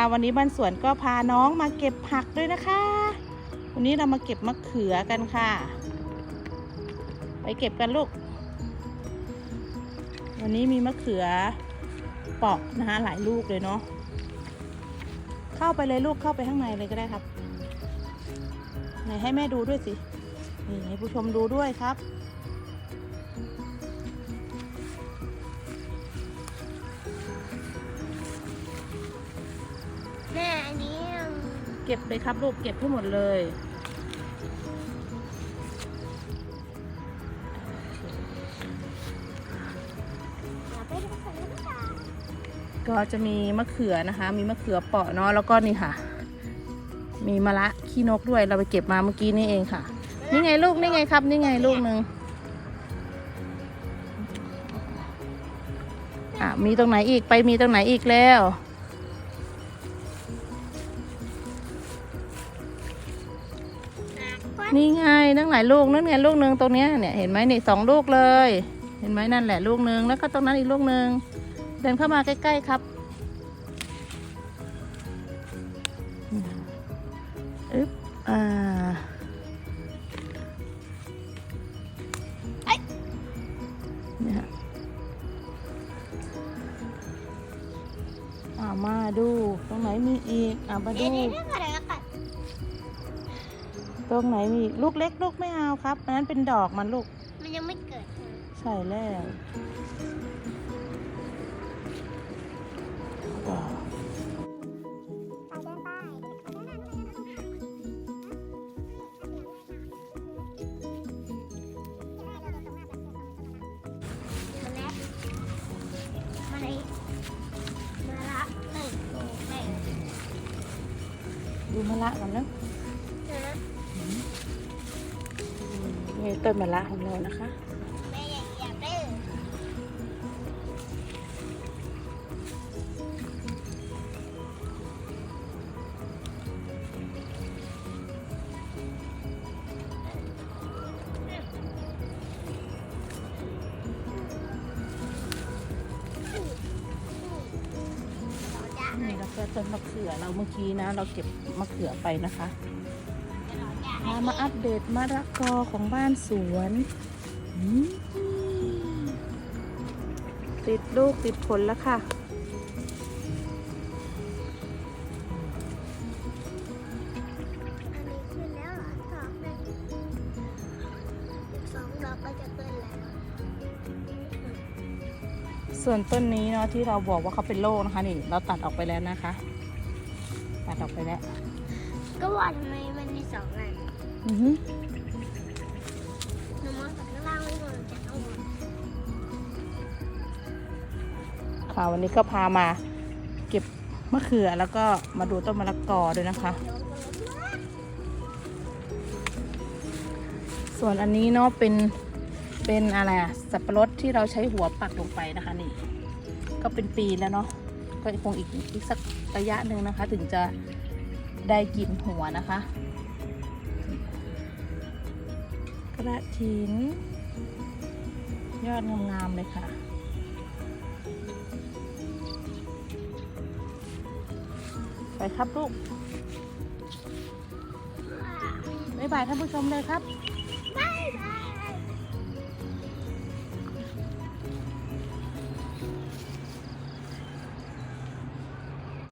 ค่ะวันนี้บ้านสวนก็พาน้องมาเก็บผักด้วยนะคะ วันนี้เรามาเก็บมะเขือกันค่ะ ไปเก็บกันลูก วันนี้มีมะเขือเปอกนะคะหลายลูกเลยเนาะ เข้าไปเลยลูกเข้าไปข้างในเลยก็ได้ครับ ไหนให้แม่ดูด้วยสิ นี่ให้ผู้ชมดูด้วยครับ เก็บเลยครับลูกเก็บให้หมดเลย ก็จะมีมะเขือนะคะ มีมะเขือเปาะเนาะแล้วก็นี่ค่ะ มีมะระขี้นกด้วยเราไปเก็บมาเมื่อกี้นี่เองค่ะ นี่ไงลูกนี่ไงครับ นี่ไงลูกหนึ่งอะมีตรงไหนอีกไปมีตรงไหนอีกแล้ว นี่ไงนั่งหลายลูกนั่นไงลูกหนึ่งตรงเนี้ยเนี่ยเห็นไหมนี่สองลูกเลย เห็นไหมนั่นแหละลูกหนึ่งแล้วก็ตรงนั้นอีกลูกหนึ่งเดินเข้ามาใกล้ๆครับอึ๊บอ่าเนี่ยค่ะอ่ามาดู ตรงไหนมีอีกอ่ามาเดี๋ ตรงไหนมีลูกเล็กลูกไม่เอาครับอันนั้นเป็นดอกมันลูก มันยังไม่เกิดเลยใช่แล้วว้าวเอาเดินไปมาแล้วมาเลยมาละหนึ่งสองแม่ดูมะละกันนะเดี๋ นี่ต้นมะละของเรานะคะแม่เราจะให้นี่แล้วก็ต้นมะเขือเราเมื่อกี้นะ เราเก็บมะเขือไปนะคะ เรามามาอัปเดตมะละกอของบ้านสวนติดลูกติดผลแล้วค่ะ ส่วนต้นนี้เนาะที่เราบอกว่าเขาเป็นโรคนะคะนี่ เราตัดออกไปแล้วนะคะ ตัดออกไปแล้ว ก็ว่าทำไมมันมีสองอันอือหือหนูมองจากข้างล่างไม่มองจากข้างบนค่ะวันนี้ก็พามาเก็บมะเขือแล้วก็มาดูต้นมะละกอด้วยนะคะ ส่วนอันนี้เนาะเป็นเป็นอะไรอะสับปะรดที่เราใช้หัวปักลงไปนะคะนี่ ก็เป็นปีแล้วเนาะก็คงอีกอีกสักระยะหนึ่งนะคะ ถึงจะ ได้กลิ่นหัวนะคะ กระถิน ยอดงามๆเลยค่ะไปครับลูกบ๊ายบายท่านผู้ชมเลยครับบ